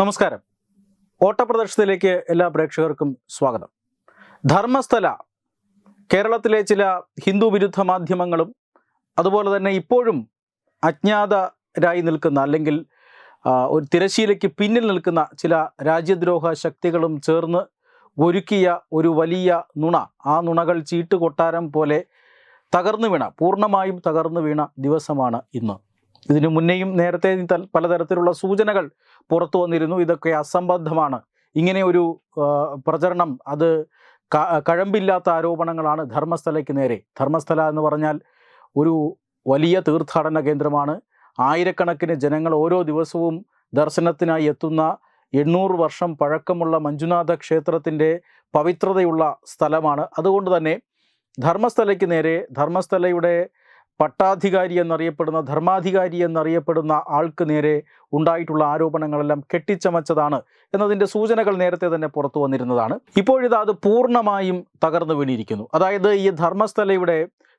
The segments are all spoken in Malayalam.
നമസ്കാരം. ഓട്ടപ്രദർശനത്തിലേക്ക് എല്ലാ പ്രേക്ഷകർക്കും സ്വാഗതം. ധർമ്മസ്ഥല കേരളത്തിലെ ചില ഹിന്ദു വിരുദ്ധ മാധ്യമങ്ങളും അതുപോലെ തന്നെ ഇപ്പോഴും അജ്ഞാതരായി നിൽക്കുന്ന അല്ലെങ്കിൽ ഒരു തിരശീലയ്ക്ക് പിന്നിൽ നിൽക്കുന്ന ചില രാജ്യദ്രോഹ ശക്തികളും ചേർന്ന് ഒരുക്കിയ ഒരു വലിയ നുണ ആ നുണകൾ ചീട്ടുകൊട്ടാരം പോലെ തകർന്നു വീണ പൂർണമായും തകർന്നു വീണ ദിവസമാണ് ഇന്ന്. ഇതിനു മുന്നേയും നേരത്തെ പലതരത്തിലുള്ള സൂചനകൾ പുറത്തു വന്നിരുന്നു. ഇതൊക്കെ അസംബദ്ധമാണ് ഇങ്ങനെ ഒരു പ്രചരണം അത് കഴമ്പില്ലാത്ത ആരോപണങ്ങളാണ് ധർമ്മസ്ഥലയ്ക്ക് നേരെ. ധർമ്മസ്ഥല എന്ന് പറഞ്ഞാൽ ഒരു വലിയ തീർത്ഥാടന കേന്ദ്രമാണ്. ആയിരക്കണക്കിന് ജനങ്ങൾ ഓരോ ദിവസവും ദർശനത്തിനായി എത്തുന്ന എണ്ണൂറ് വർഷം പഴക്കമുള്ള മഞ്ജുനാഥ ക്ഷേത്രത്തിന്റെ പവിത്രതയുള്ള സ്ഥലമാണ്. അതുകൊണ്ട് തന്നെ ധർമ്മസ്ഥലയ്ക്ക് നേരെ ധർമ്മസ്ഥലയുടെ പട്ടാധികാരി എന്നറിയപ്പെടുന്ന ധർമാധികാരി എന്നറിയപ്പെടുന്ന ആൾക്ക് നേരെ ഉണ്ടായിട്ടുള്ള ആരോപണങ്ങളെല്ലാം കെട്ടിച്ചമച്ചതാണ് എന്നതിന്റെ സൂചനകൾ നേരത്തെ തന്നെ പുറത്തു വന്നിരുന്നതാണ്. ഇപ്പോഴിത് അത് പൂർണമായും തകർന്നു വീണിരിക്കുന്നു. അതായത് ഈ ധർമ്മസ്ഥലയുടെ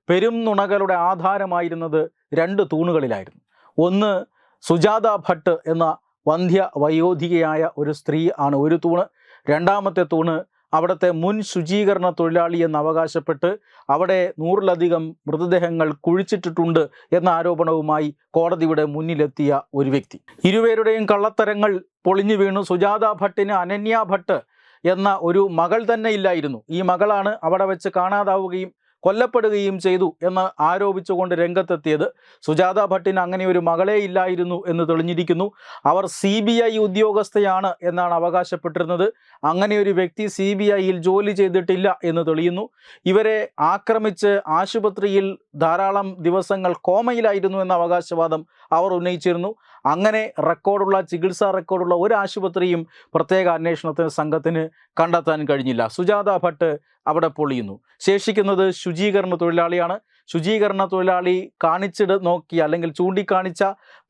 പെരും നുണകളുടെ ആധാരമായിരുന്നത് രണ്ട് തൂണുകളിലായിരുന്നു. ഒന്ന് സുജാത ഭട്ട് എന്ന വന്ധ്യ വയോധികയായ ഒരു സ്ത്രീ ആണ് ഒരു തൂണ്. രണ്ടാമത്തെ തൂണ് അവിടുത്തെ മുൻ ശുചീകരണ തൊഴിലാളി എന്ന് അവകാശപ്പെട്ട് അവിടെ നൂറിലധികം മൃതദേഹങ്ങൾ കുഴിച്ചിട്ടിട്ടുണ്ട് എന്ന ആരോപണവുമായി കോടതിയുടെ മുന്നിലെത്തിയ ഒരു വ്യക്തി. ഇരുവരുടെയും കള്ളത്തരങ്ങൾ പൊളിഞ്ഞു വീണു. സുജാത ഭട്ടിന് അനന്യ ഭട്ട് എന്ന ഒരു മകൾ തന്നെ ഇല്ലായിരുന്നു. ഈ മകളാണ് അവിടെ വെച്ച് കാണാതാവുകയും കൊല്ലപ്പെടുകയും ചെയ്തു എന്ന് ആരോപിച്ചുകൊണ്ട് രംഗത്തെത്തിയത് സുജാത ഭട്ടിന് അങ്ങനെ ഒരു മകളെ ഇല്ലായിരുന്നു എന്ന് തെളിഞ്ഞിരിക്കുന്നു. അവർ സി ബി ഐ ഉദ്യോഗസ്ഥയാണ് എന്നാണ് അവകാശപ്പെട്ടിരുന്നത്. അങ്ങനെ ഒരു വ്യക്തി സി ബി ഐയിൽ ജോലി ചെയ്തിട്ടില്ല എന്ന് തെളിയുന്നു. ഇവരെ ആക്രമിച്ച് ആശുപത്രിയിൽ ധാരാളം ദിവസങ്ങൾ കോമയിലായിരുന്നു എന്ന അവകാശവാദം അവർ ഉന്നയിച്ചിരുന്നു. അങ്ങനെ റെക്കോർഡുള്ള ചികിത്സാ റെക്കോർഡുള്ള ഒരു ആശുപത്രിയും പ്രത്യേക അന്വേഷണത്തിന് സംഘത്തിന് കണ്ടെത്താൻ കഴിഞ്ഞില്ല. സുജാത ഭട്ട് അവിടെ പൊളിയുന്നു. ശേഷിക്കുന്നത് ശുചീകരണ തൊഴിലാളിയാണ്. ശുചീകരണ തൊഴിലാളി കാണിച്ചിട് നോക്കി അല്ലെങ്കിൽ ചൂണ്ടിക്കാണിച്ച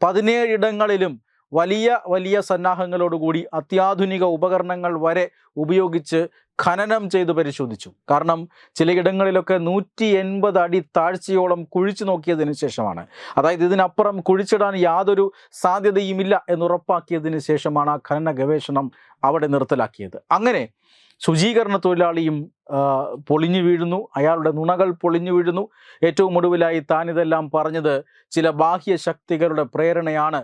പതിനേഴിടങ്ങളിലും വലിയ വലിയ സന്നാഹങ്ങളോടുകൂടി അത്യാധുനിക ഉപകരണങ്ങൾ വരെ ഉപയോഗിച്ച് ഖനനം ചെയ്ത് പരിശോധിച്ചു. കാരണം ചിലയിടങ്ങളിലൊക്കെ നൂറ്റി എൺപത് അടി താഴ്ചയോളം കുഴിച്ചു നോക്കിയതിന് ശേഷമാണ്. അതായത് ഇതിനപ്പുറം കുഴിച്ചിടാൻ യാതൊരു സാധ്യതയുമില്ല എന്നുറപ്പാക്കിയതിന് ശേഷമാണ് ആ ഖനന ഗവേഷണം അവിടെ നിർത്തലാക്കിയത്. അങ്ങനെ ശുചീകരണ തൊഴിലാളിയും പൊളിഞ്ഞു വീഴുന്നു. അയാളുടെ നുണകൾ പൊളിഞ്ഞു വീഴുന്നു. ഏറ്റവും ഒടുവിലായി താനിതെല്ലാം പറഞ്ഞത് ചില ബാഹ്യ ശക്തികളുടെ പ്രേരണയാണ്.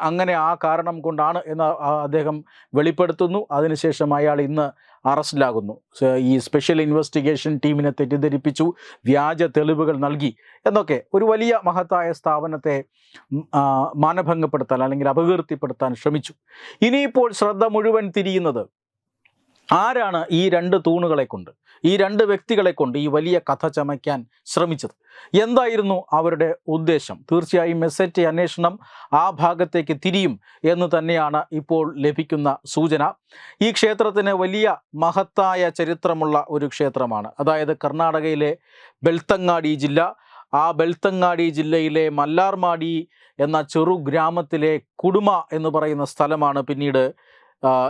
അങ്ങനെ ആ കാരണം കൊണ്ടാണ് എന്ന് അദ്ദേഹം വെളിപ്പെടുത്തുന്നു. അതിനുശേഷം അയാൾ ഇന്ന് അറസ്റ്റിലാകുന്നു. ഈ സ്പെഷ്യൽ ഇൻവെസ്റ്റിഗേഷൻ ടീമിനെ തെറ്റിദ്ധരിപ്പിച്ചു. വ്യാജ തെളിവുകൾ നൽകി. എന്നൊക്കെ ഒരു വലിയ മഹത്തായ സ്ഥാപനത്തെ മാനഭംഗപ്പെടുത്താൻ അല്ലെങ്കിൽ അപകീർത്തിപ്പെടുത്താൻ ശ്രമിച്ചു. ഇനിയിപ്പോൾ ശ്രദ്ധ മുഴുവൻ തിരിയുന്നത് ആരാണ് ഈ രണ്ട് തൂണുകളെ കൊണ്ട് ഈ രണ്ട് വ്യക്തികളെ കൊണ്ട് ഈ വലിയ കഥ ചമയ്ക്കാൻ ശ്രമിച്ചത്? എന്തായിരുന്നു അവരുടെ ഉദ്ദേശം? തീർച്ചയായും മെസ്സേറ്റ് അന്വേഷണം ആ ഭാഗത്തേക്ക് തിരിയും എന്ന് തന്നെയാണ് ഇപ്പോൾ ലഭിക്കുന്ന സൂചന. ഈ ക്ഷേത്രത്തിന് വലിയ മഹത്തായ ചരിത്രമുള്ള ഒരു ക്ഷേത്രമാണ്. അതായത് കർണാടകയിലെ ബെൽത്തങ്ങാടി ജില്ല. ആ ബെൽത്തങ്ങാടി ജില്ലയിലെ മല്ലാർമാടി എന്ന ചെറു ഗ്രാമത്തിലെ കുടുമ എന്ന് പറയുന്ന സ്ഥലമാണ് പിന്നീട്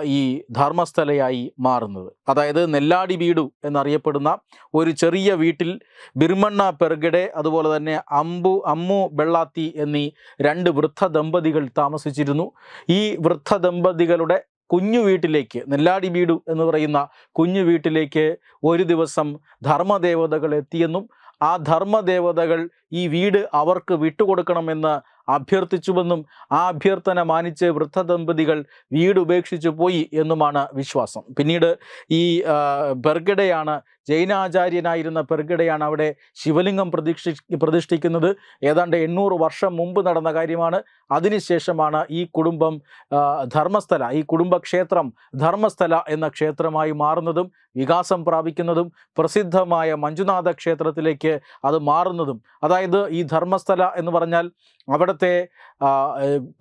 ഈ ധർമ്മസ്ഥലയായി മാറുന്നത്. അതായത് നെല്ലാടി വീടു എന്നറിയപ്പെടുന്ന ഒരു ചെറിയ വീട്ടിൽ ബിർമണ്ണ പെർഗഡെ അതുപോലെ തന്നെ അമ്പു അമ്മു ബെള്ളാത്തി എന്നീ രണ്ട് വൃദ്ധ ദമ്പതികൾ താമസിച്ചിരുന്നു. ഈ വൃദ്ധ ദമ്പതികളുടെ കുഞ്ഞു വീട്ടിലേക്ക് നെല്ലാടി വീടു എന്ന് പറയുന്ന കുഞ്ഞു വീട്ടിലേക്ക് ഒരു ദിവസം ധർമ്മദേവതകൾ എത്തിയെന്നും ആ ധർമ്മദേവതകൾ ഈ വീട് അവർക്ക് വിട്ടുകൊടുക്കണമെന്ന് അഭ്യർത്ഥിച്ചുവെന്നും ആ അഭ്യർത്ഥന മാനിച്ച് വൃദ്ധ ദമ്പതികൾ വീട് ഉപേക്ഷിച്ചു പോയി എന്നുമാണ് വിശ്വാസം. പിന്നീട് ഈ ബെർഗഡയാണ് ജൈനാചാര്യനായിരുന്ന പെർഗിടയാണ് അവിടെ ശിവലിംഗം പ്രതിഷ്ഠി പ്രതിഷ്ഠിക്കുന്നത്. ഏതാണ്ട് എണ്ണൂറ് വർഷം മുമ്പ് നടന്ന കാര്യമാണ്. അതിനുശേഷമാണ് ഈ കുടുംബം ധർമ്മസ്ഥല ഈ കുടുംബക്ഷേത്രം ധർമ്മസ്ഥല എന്ന ക്ഷേത്രമായി മാറുന്നതും വികാസം പ്രാപിക്കുന്നതും പ്രസിദ്ധമായ മഞ്ജുനാഥ ക്ഷേത്രത്തിലേക്ക് അത് മാറുന്നതും. അതായത് ഈ ധർമ്മസ്ഥല എന്ന് പറഞ്ഞാൽ അവിടുത്തെ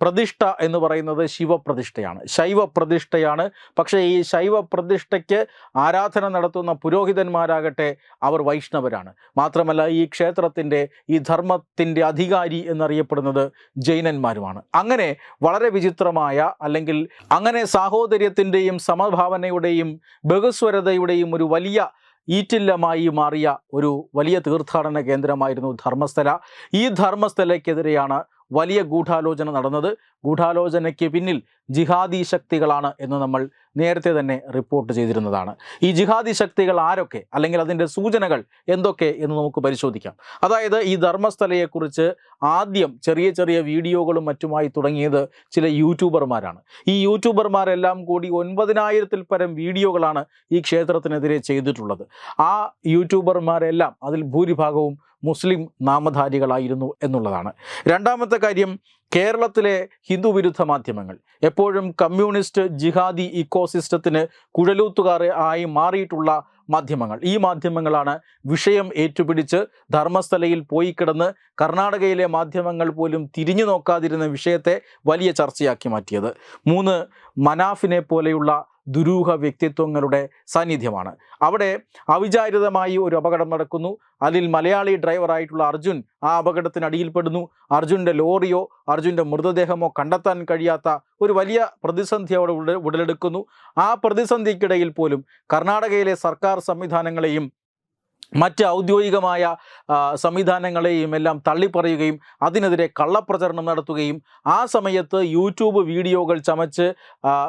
പ്രതിഷ്ഠ എന്ന് പറയുന്നത് ശിവപ്രതിഷ്ഠയാണ്. ശൈവപ്രതിഷ്ഠയാണ്. പക്ഷേ ഈ ശൈവപ്രതിഷ്ഠയ്ക്ക് ആരാധന നടത്തുന്ന പുരോഹിതന്മാരാകട്ടെ അവർ വൈഷ്ണവരാണ്. മാത്രമല്ല ഈ ക്ഷേത്രത്തിന്റെ ഈ ധർമ്മത്തിന്റെ അധികാരി എന്നറിയപ്പെടുന്നത് ജൈനന്മാരുമാണ്. അങ്ങനെ വളരെ വിചിത്രമായ അല്ലെങ്കിൽ അങ്ങനെ സാഹോദര്യത്തിന്റെയും സമഭാവനയുടെയും ബഹുസ്വരതയുടെയും ഒരു വലിയ ഈറ്റില്ലമായി മാറിയ ഒരു വലിയ തീർത്ഥാടന കേന്ദ്രമായിരുന്നു ധർമ്മസ്ഥല. ഈ ധർമ്മസ്ഥലയ്ക്കെതിരെയാണ് വലിയ ഗൂഢാലോചന നടന്നത്. ഗൂഢാലോചനയ്ക്ക് പിന്നിൽ ജിഹാദി ശക്തികളാണ് എന്ന് നമ്മൾ നേരത്തെ തന്നെ റിപ്പോർട്ട് ചെയ്തിരുന്നതാണ്. ഈ ജിഹാദി ശക്തികൾ ആരൊക്കെ? അല്ലെങ്കിൽ അതിന്റെ സൂചനകൾ എന്തൊക്കെ എന്ന് നമുക്ക് പരിശോധിക്കാം. അതായത് ഈ ധർമ്മസ്ഥലയെക്കുറിച്ച് ആദ്യം ചെറിയ ചെറിയ വീഡിയോകളും മറ്റുമായി തുടങ്ങിയത് ചില യൂട്യൂബർമാരാണ്. ഈ യൂട്യൂബർമാരെല്ലാം കൂടി ഒൻപതിനായിരത്തിൽ പരം വീഡിയോകളാണ് ഈ ക്ഷേത്രത്തിനെതിരെ ചെയ്തിട്ടുള്ളത്. ആ യൂട്യൂബർമാരെല്ലാം അതിൽ ഭൂരിഭാഗവും മുസ്ലിം നാമധാരികളായിരുന്നു എന്നുള്ളതാണ്. രണ്ടാമത്തെ കാര്യം കേരളത്തിലെ ഹിന്ദു വിരുദ്ധ മാധ്യമങ്ങൾ. എപ്പോഴും കമ്മ്യൂണിസ്റ്റ് ജിഹാദി ഇക്കോസിസ്റ്റത്തിന് കുഴലൂത്തുകാർ ആയി മാറിയിട്ടുള്ള മാധ്യമങ്ങൾ. ഈ മാധ്യമങ്ങളാണ് വിഷയം ഏറ്റുപിടിച്ച് ധർമ്മസ്ഥലയിൽ പോയി കിടന്ന് കർണാടകയിലെ മാധ്യമങ്ങൾ പോലും തിരിഞ്ഞു നോക്കാതിരുന്ന വിഷയത്തെ വലിയ ചർച്ചയാക്കി മാറ്റിയത്. മൂന്ന് മനാഫിനെ പോലെയുള്ള ദുരൂഹ വ്യക്തിത്വങ്ങളുടെ സാന്നിധ്യമാണ്. അവിടെ അവിചാരിതമായി ഒരു അപകടം നടക്കുന്നു. അതിൽ മലയാളി ഡ്രൈവറായിട്ടുള്ള അർജുൻ ആ അപകടത്തിനടിയിൽപ്പെടുന്നു അർജുന്റെ ലോറിയോ അർജുന്റെ മൃതദേഹമോ കണ്ടെത്താൻ കഴിയാത്ത ഒരു വലിയ പ്രതിസന്ധി അവിടെ ഉടലെടുക്കുന്നു. ആ പ്രതിസന്ധിക്കിടയിൽ പോലും കർണാടകയിലെ സർക്കാർ സംവിധാനങ്ങളെയും മറ്റ് ഔദ്യോഗികമായ സംവിധാനങ്ങളെയും എല്ലാം തള്ളിപ്പറയുകയും അതിനെതിരെ കള്ളപ്രചരണം നടത്തുകയും ആ സമയത്ത് യൂട്യൂബ് വീഡിയോകൾ ചമച്ച്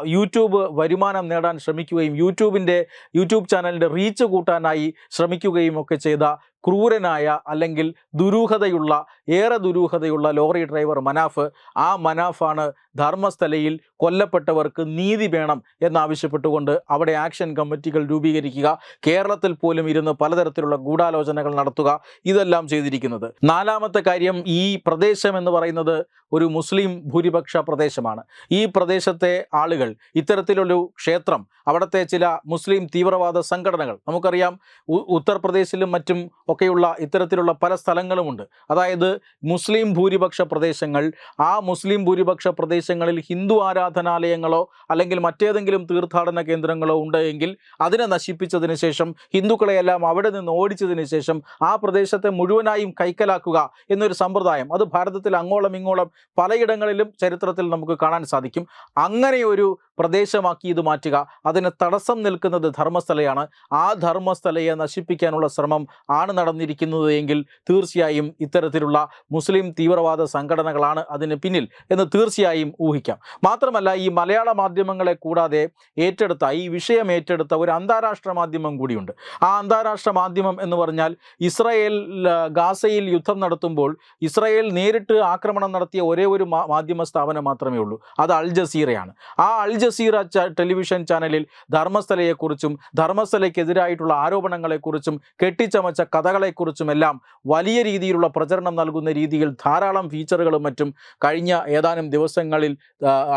യൂട്യൂബ് വരുമാനം നേടാൻ ശ്രമിക്കുകയും യൂട്യൂബിന്റെ യൂട്യൂബ് ചാനലിന്റെ റീച്ച് കൂട്ടാനായി ശ്രമിക്കുകയും ഒക്കെ ചെയ്ത ക്രൂരനായ അല്ലെങ്കിൽ ദുരൂഹതയുള്ള ഏറെ ദുരൂഹതയുള്ള ലോറി ഡ്രൈവർ മനാഫ് ആ മനാഫാണ് ധർമ്മസ്ഥലയിൽ കൊല്ലപ്പെട്ടവർക്ക് നീതി വേണം എന്നാവശ്യപ്പെട്ടുകൊണ്ട് അവിടെ ആക്ഷൻ കമ്മിറ്റികൾ രൂപീകരിക്കുക കേരളത്തിൽ പോലും ഇരുന്ന് പലതരത്തിലുള്ള ഗൂഢാലോചനകൾ നടത്തുക ഇതെല്ലാം ചെയ്തിരിക്കുന്നത്. നാലാമത്തെ കാര്യം ഈ പ്രദേശം എന്ന് പറയുന്നത് ഒരു മുസ്ലിം ഭൂരിപക്ഷ പ്രദേശമാണ്. ഈ പ്രദേശത്തെ ആളുകൾ ഇത്തരത്തിലൊരു ക്ഷേത്രം അവിടുത്തെ ചില മുസ്ലിം തീവ്രവാദ സംഘടനകൾ നമുക്കറിയാം ഉത്തർപ്രദേശിലും മറ്റും ഒക്കെയുള്ള ഇത്തരത്തിലുള്ള പല സ്ഥലങ്ങളുമുണ്ട്. അതായത് മുസ്ലിം ഭൂരിപക്ഷ പ്രദേശങ്ങൾ ആ മുസ്ലിം ഭൂരിപക്ഷ പ്രദേശങ്ങളിൽ ഹിന്ദു ആരാധനാലയങ്ങളോ അല്ലെങ്കിൽ മറ്റേതെങ്കിലും തീർത്ഥാടന കേന്ദ്രങ്ങളോ ഉണ്ടെങ്കിൽ അതിനെ നശിപ്പിച്ചതിന് ശേഷം ഹിന്ദുക്കളെയെല്ലാം അവിടെ നിന്ന് ഓടിച്ചതിന് ശേഷം ആ പ്രദേശത്തെ മുഴുവനായും കൈക്കലാക്കുക എന്നൊരു സമ്പ്രദായം. അത് ഭാരതത്തിൽ അങ്ങോളം ഇങ്ങോളം പലയിടങ്ങളിലും ചരിത്രത്തിൽ നമുക്ക് കാണാൻ സാധിക്കും. അങ്ങനെ ഒരു പ്രദേശമാക്കി ഇത് മാറ്റുക അതിന് തടസ്സം നിൽക്കുന്നത് ധർമ്മസ്ഥലയാണ്. ആ ധർമ്മസ്ഥലയെ നശിപ്പിക്കാനുള്ള ശ്രമം ആണ് നടന്നിരിക്കുന്നത് എങ്കിൽ തീർച്ചയായും ഇത്തരത്തിലുള്ള മുസ്ലിം തീവ്രവാദ സംഘടനകളാണ് അതിന് പിന്നിൽ എന്ന് തീർച്ചയായും ഊഹിക്കാം. മാത്രമല്ല ഈ മലയാള മാധ്യമങ്ങളെ കൂടാതെ ഏറ്റെടുത്ത ഈ വിഷയം ഏറ്റെടുത്ത ഒരു അന്താരാഷ്ട്ര മാധ്യമം കൂടിയുണ്ട്. ആ അന്താരാഷ്ട്ര മാധ്യമം എന്ന് പറഞ്ഞാൽ ഇസ്രായേൽ ഗാസയിൽ യുദ്ധം നടത്തുമ്പോൾ ഇസ്രായേൽ നേരിട്ട് ആക്രമണം നടത്തിയ ഒരേ ഒരു മാധ്യമ സ്ഥാപനം മാത്രമേ ഉള്ളൂ. അത് അൽ ജസീറയാണ്. ആ അൽ ജസീറ ടെലിവിഷൻ ചാനലിൽ ധർമ്മസ്ഥലയെക്കുറിച്ചും ധർമ്മസ്ഥലയ്ക്കെതിരായിട്ടുള്ള ആരോപണങ്ങളെക്കുറിച്ചും കെട്ടിച്ചമച്ച കഥകളെക്കുറിച്ചും എല്ലാം വലിയ രീതിയിലുള്ള പ്രചരണം നൽകുന്ന രീതിയിൽ ധാരാളം ഫീച്ചറുകളും മറ്റും കഴിഞ്ഞ ഏതാനും ദിവസങ്ങളിൽ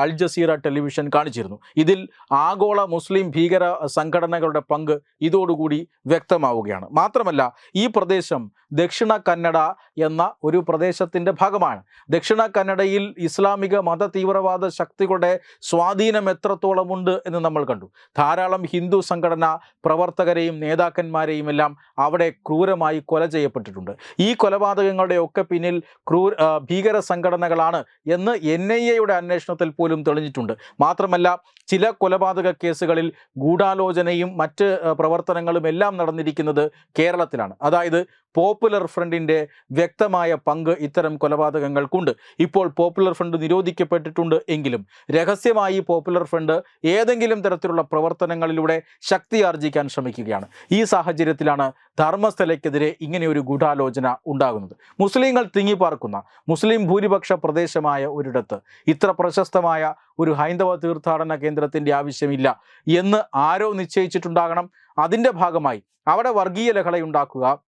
അൽ ജസീറ ടെലിവിഷൻ കാണിച്ചിരുന്നു. ഇതിൽ ആഗോള മുസ്ലിം ഭീകര സംഘടനകളുടെ പങ്ക് ഇതോടുകൂടി വ്യക്തമാവുകയാണ്. മാത്രമല്ല ഈ പ്രദേശം ദക്ഷിണ കന്നഡ എന്ന ഒരു പ്രദേശത്തിന്റെ ഭാഗമാണ്. ദക്ഷിണ കന്നഡയിൽ ഇസ്ലാമിക മത തീവ്രവാദ ശക്തികളുടെ സ്വാധീനം എത്രത്തോളമുണ്ട് എന്ന് നമ്മൾ കണ്ടു. ധാരാളം ഹിന്ദു സംഘടന പ്രവർത്തകരെയും നേതാക്കന്മാരെയും എല്ലാം അവിടെ ക്രൂരമായി കൊല ചെയ്യപ്പെട്ടിട്ടുണ്ട്. ഈ കൊലപാതകങ്ങളുടെ ഒക്കെ പിന്നിൽ ക്രൂര ഭീകര സംഘടനകളാണ് എന്ന് എൻ ഐ എയുടെ അന്വേഷണത്തിൽ പോലും തെളിഞ്ഞിട്ടുണ്ട്. മാത്രമല്ല ചില കൊലപാതക കേസുകളിൽ ഗൂഢാലോചനയും മറ്റ് പ്രവർത്തനങ്ങളും എല്ലാം നടന്നിരിക്കുന്നത് കേരളത്തിലാണ്. അതായത് പോപ്പുലർ ഫ്രണ്ടിന്റെ വ്യക്തമായ പങ്ക് ഇത്തരം കൊലപാതകങ്ങൾക്കുണ്ട്. ഇപ്പോൾ പോപ്പുലർ ഫ്രണ്ട് നിരോധിക്കപ്പെട്ടിട്ടുണ്ട് എങ്കിലും രഹസ്യമായി പോപ്പുലർ ഫ്രണ്ട് ഏതെങ്കിലും തരത്തിലുള്ള പ്രവർത്തനങ്ങളിലൂടെ ശക്തി ആർജിക്കാൻ ശ്രമിക്കുകയാണ്. ഈ സാഹചര്യത്തിലാണ് ധർമ്മസ്ഥലയ്ക്കെതിരെ ഇങ്ങനെയൊരു ഗൂഢാലോചന ഉണ്ടാകുന്നത്. മുസ്ലിങ്ങൾ തിങ്ങിപ്പാർക്കുന്ന മുസ്ലിം ഭൂരിപക്ഷ പ്രദേശമായ ഒരിടത്ത് ഇത്ര പ്രശസ്തമായ ഒരു ഹൈന്ദവ തീർത്ഥാടന കേന്ദ്രത്തിന്റെ ആവശ്യമില്ല എന്ന് ആരോ നിശ്ചയിച്ചിട്ടുണ്ടാകണം. അതിന്റെ ഭാഗമായി അവിടെ വർഗീയ ലഹളയുണ്ടാക്കുക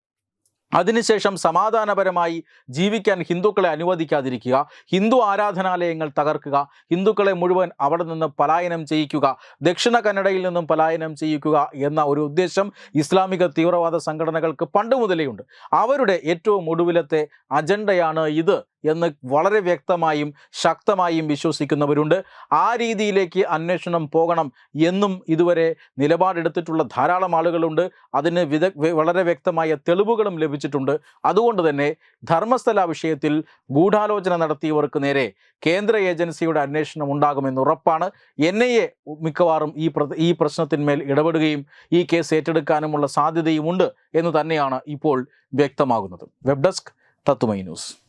അതിനുശേഷം സമാധാനപരമായി ജീവിക്കാൻ ഹിന്ദുക്കളെ അനുവദിക്കാതിരിക്കുക ഹിന്ദു ആരാധനാലയങ്ങൾ തകർക്കുക ഹിന്ദുക്കളെ മുഴുവൻ അവിടെ നിന്ന് പലായനം ചെയ്യിക്കുക ദക്ഷിണ കന്നഡയിൽ നിന്നും പലായനം ചെയ്യിക്കുക എന്ന ഒരു ഉദ്ദേശം ഇസ്ലാമിക തീവ്രവാദ സംഘടനകൾക്ക് പണ്ട് മുതലേ ഉണ്ട്. അവരുടെ ഏറ്റവും ഒടുവിലത്തെ അജണ്ടയാണ് ഇത്. എന്ന് വളരെ വ്യക്തമായും ശക്തമായും വിശ്വസിക്കുന്നവരുണ്ട്. ആ രീതിയിലേക്ക് അന്വേഷണം പോകണം എന്നും ഇതുവരെ നിലപാടെടുത്തിട്ടുള്ള ധാരാളം ആളുകളുണ്ട്. അതിന് വിദ വളരെ വ്യക്തമായ തെളിവുകളും ലഭിച്ചിട്ടുണ്ട്. അതുകൊണ്ട് തന്നെ ധർമ്മസ്ഥല വിഷയത്തിൽ ഗൂഢാലോചന നടത്തിയവർക്ക് നേരെ കേന്ദ്ര ഏജൻസിയുടെ അന്വേഷണം ഉണ്ടാകുമെന്ന് ഉറപ്പാണ്. എൻ ഐ എ മിക്കവാറും ഈ പ്ര ഈ പ്രശ്നത്തിന്മേൽ ഇടപെടുകയും ഈ കേസ് ഏറ്റെടുക്കാനുമുള്ള സാധ്യതയുമുണ്ട് എന്ന് തന്നെയാണ് ഇപ്പോൾ വ്യക്തമാകുന്നത്. വെബ് ഡെസ്ക് തത്തുമൈ ന്യൂസ്.